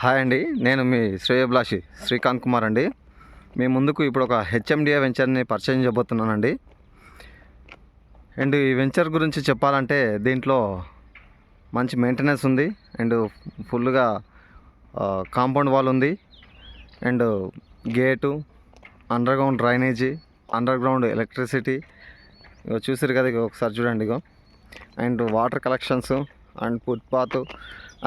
Hi అండి నేను మీ శ్రేయభిలాషి శ్రీకాంత్ కుమార్ అండి. మీ ముందుకు ఇప్పుడు ఒక హెచ్ఎండిఏ వెంచర్ని పరిచయం చేయబోతున్నానండి. అండ్ ఈ వెంచర్ గురించి చెప్పాలంటే దీంట్లో మంచి మెయింటెనెన్స్ ఉంది అండ్ ఫుల్గా కాంపౌండ్ వాల్ ఉంది and gate underground drainage underground electricity ఇగో చూసారు కదా ఇక ఒకసారి చూడండి ఇగో. And water collections and footpath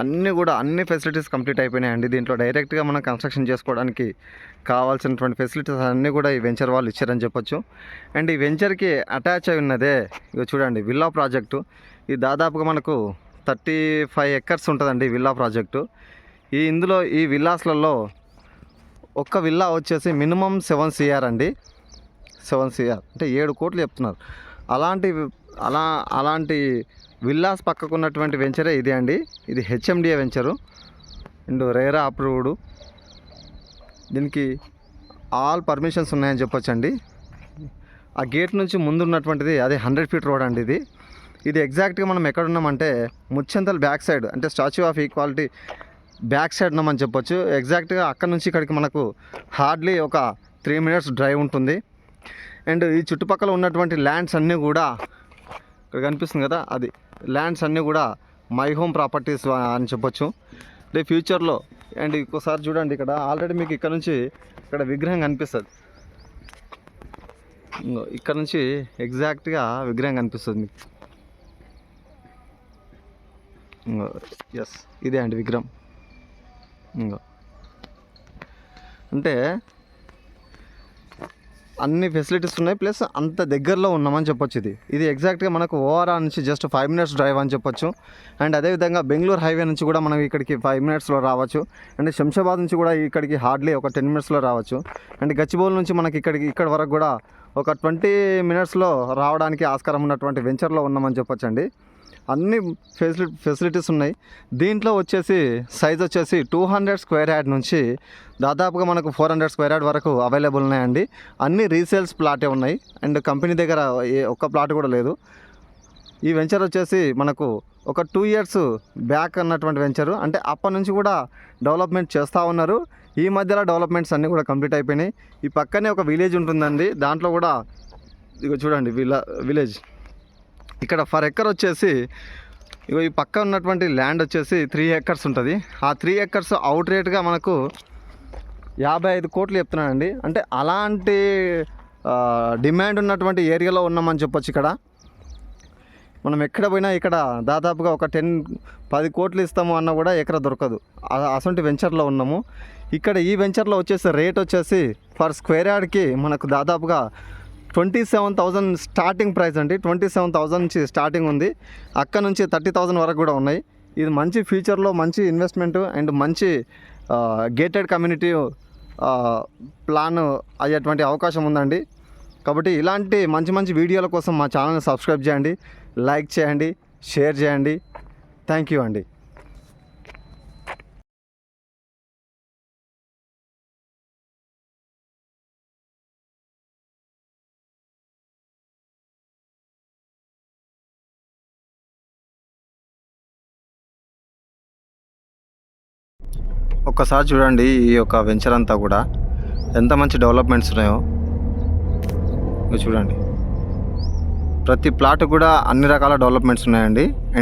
అన్నీ కూడా అన్ని ఫెసిలిటీస్ కంప్లీట్ అయిపోయినాయండి. దీంట్లో డైరెక్ట్గా మనం కన్స్ట్రక్షన్ చేసుకోవడానికి కావాల్సినటువంటి ఫెసిలిటీస్ అన్నీ కూడా ఈ వెంచర్ వాళ్ళు ఇచ్చారని చెప్పొచ్చు. అండ్ ఈ వెంచర్కి అటాచ్ అయి ఉన్నదే ఇక చూడండి విల్లా ప్రాజెక్టు ఇది దాదాపుగా మనకు థర్టీ ఫైవ్ ఎకర్స్ ఉంటుందండి విల్లా ప్రాజెక్టు ఈ ఇందులో ఈ విల్లాస్లలో ఒక్క విల్లా వచ్చేసి మినిమం సెవెన్ సిఆర్ అండి. సెవెన్ సిఆర్ అంటే ఏడు కోట్లు చెప్తున్నారు. అలాంటి అలా అలాంటి విల్లాస్ పక్కకు ఉన్నటువంటి వెంచరే ఇదే అండి. ఇది HMDA venture. And RERA approved. దీనికి ఆల్ పర్మిషన్స్ ఉన్నాయని చెప్పొచ్చండి. ఆ గేట్ నుంచి ముందు ఉన్నటువంటిది అదే హండ్రెడ్ ఫీట్ రోడ్ అండి ఇది. ఇది ఎగ్జాక్ట్గా మనం ఎక్కడున్నామంటే ఉన్నామంటే బ్యాక్ సైడ్ అంటే statue of equality back side ఉన్నామని చెప్పొచ్చు. ఎగ్జాక్ట్గా అక్కడ నుంచి ఇక్కడికి మనకు హార్డ్లీ ఒక త్రీ మినిట్స్ డ్రైవ్ ఉంటుంది. అండ్ ఈ చుట్టుపక్కల ఉన్నటువంటి ల్యాండ్స్ అన్నీ కూడా ఇక్కడ కనిపిస్తుంది కదా అది. ల్యాండ్స్ అన్నీ కూడా మై హోమ్ ప్రాపర్టీస్ అని చెప్పొచ్చు. అంటే ఫ్యూచర్లో అండ్ ఇంకోసారి చూడండి ఇక్కడ ఆల్రెడీ మీకు ఇక్కడ నుంచి ఇక్కడ విగ్రహం కనిపిస్తుంది. ఇక్కడ నుంచి ఎగ్జాక్ట్గా విగ్రహం కనిపిస్తుంది మీకు. ఇంగో ఎస్ ఇదే అండి విగ్రహం. ఇంకో. అంటే అన్ని ఫెసిలిటీస్ ఉన్నాయి. ప్లస్ అంత దగ్గరలో ఉన్నామని చెప్పొచ్చు ఇది. ఇది ఎగ్జాక్ట్గా మనకు ఓఆర్ఆర్ నుంచి జస్ట్ ఫైవ్ మినిట్స్ డ్రైవ్ అని చెప్పొచ్చు. అండ్ అదేవిధంగా బెంగళూరు హైవే నుంచి కూడా మనం ఇక్కడికి ఫైవ్ మినిట్స్లో రావచ్చు. అండ్ శంషాబాద్ నుంచి కూడా ఇక్కడికి హార్డ్లీ ఒక టెన్ మినిట్స్లో రావచ్చు. అండ్ గచ్చిబౌల్ నుంచి మనకి ఇక్కడికి ఇక్కడ వరకు కూడా ఒక ట్వంటీ మినిట్స్లో రావడానికి ఆస్కారం ఉన్నటువంటి వెంచర్లో ఉన్నామని చెప్పొచ్చండి. అన్ని ఫెసిలి ఫెసిలిటీస్ ఉన్నాయి. దీంట్లో వచ్చేసి సైజ్ వచ్చేసి టూ హండ్రెడ్ స్క్వేర్ యార్డ్ నుంచి దాదాపుగా మనకు ఫోర్ హండ్రెడ్ స్క్వేర్ యార్డ్ వరకు అవైలబుల్ ఉన్నాయండి. అన్ని రీసేల్స్ ప్లాటే ఉన్నాయి. అండ్ కంపెనీ దగ్గర ఏ ఒక్క ప్లాట్ కూడా లేదు. ఈ వెంచర్ వచ్చేసి మనకు ఒక టూ ఇయర్స్ బ్యాక్ అన్నటువంటి వెంచరు. అంటే అప్పటి నుంచి కూడా డెవలప్మెంట్ చేస్తూ ఉన్నారు. ఈ మధ్యలో డెవలప్మెంట్స్ అన్నీ కూడా కంప్లీట్ అయిపోయినాయి. ఈ పక్కనే ఒక విలేజ్ ఉంటుందండి. దాంట్లో కూడా ఇగో చూడండి విలా విలేజ్. ఇక్కడ ఫర్ ఎకర్ వచ్చేసి ఇగో ఈ పక్క ఉన్నటువంటి ల్యాండ్ వచ్చేసి త్రీ ఎకర్స్ ఉంటుంది. ఆ త్రీ ఎకర్స్ అవుట్ రేట్గా మనకు యాభై ఐదు కోట్లు చెప్తున్నానండి. అంటే అలాంటి డిమాండ్ ఉన్నటువంటి ఏరియాలో ఉన్నామని చెప్పొచ్చు ఇక్కడ. మనం ఎక్కడ పోయినా ఇక్కడ దాదాపుగా ఒక టెన్ పది కోట్లు ఇస్తాము అన్న కూడా ఎక్కడ దొరకదు. ఆ- అసొంటి వెంచర్లో ఉన్నాము. ఇక్కడ ఈ వెంచర్లో వచ్చేసి రేట్ వచ్చేసి ఫర్ స్క్వేర్ యార్డ్కి మనకు దాదాపుగా twenty seven thousand starting price అండి. ట్వంటీ సెవెన్ థౌజండ్ నుంచి స్టార్టింగ్ ఉంది. అక్కడ నుంచి థర్టీ థౌజండ్ వరకు కూడా ఉన్నాయి. ఇది మంచి ఫ్యూచర్లో మంచి ఇన్వెస్ట్మెంట్ అండ్ మంచి గేటెడ్ కమ్యూనిటీ ప్లాన్ అయ్యేటువంటి అవకాశం ఉందండి. కాబట్టి ఇలాంటి మంచి మంచి వీడియోల కోసం మా ఛానల్ని సబ్స్క్రైబ్ చేయండి. లైక్ చేయండి. షేర్ చేయండి. థ్యాంక్ యూ అండి. ఒక్కసారి చూడండి ఈ యొక్క వెంచర్ అంతా కూడా. ఎంత మంచి డెవలప్మెంట్స్ ఉన్నాయో. చూడండి. ప్రతి ప్లాట్ కూడా అన్ని రకాల డెవలప్మెంట్స్ ఉన్నాయండి. అండ్